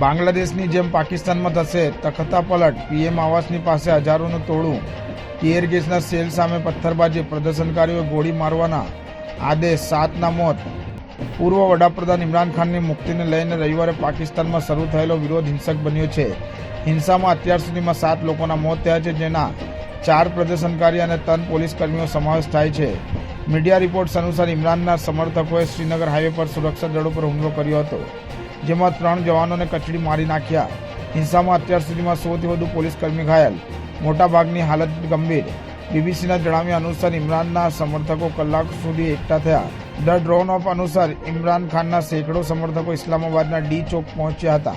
બાંગ્લાદેશની જેમ પાકિસ્તાનમાં થશે તખતા પલટ પીએમ આવાસની પાસે હજારોનું ટોળું. ટીયર ગેસના સેલ સામે પથ્થરબાજી, પ્રદર્શનકારીઓએ ગોળી મારવાના આદેશ, સાતના મોત. પૂર્વ વડાપ્રધાન ઇમરાન ખાનની મુક્તિને લઈને રવિવારે પાકિસ્તાનમાં શરૂ થયેલો વિરોધ હિંસક બન્યો છે. હિંસામાં અત્યાર સુધીમાં સાત લોકોના મોત થયા છે, જેના ચાર પ્રદર્શનકારી અને ત્રણ પોલીસ કર્મીઓ સમાવેશ થાય છે. મીડિયા રિપોર્ટ્સ અનુસાર ઇમરાનના સમર્થકોએ શ્રીનગર હાઈવે પર સુરક્ષા દળો પર હુમલો કર્યો હતો. જેમાં ત્રણ જવાનોને કચડી મારી નાખ્યા. હિંસામાં અત્યાર સુધીમાં સૌથી વધુ પોલીસકર્મી ઘાયલ. મોટાભાગની હાલત ગંભીર. બીબીસીના જણાવ્યા અનુસાર ઇમરાનના સમર્થકો કલાક સુધી એકઠા થયા. ધ ડ્રોન ઓફ અનુસાર ઇમરાન ખાનના સેંકડો સમર્થકો ઇસ્લામાબાદના ડી ચોક પહોંચ્યા હતા.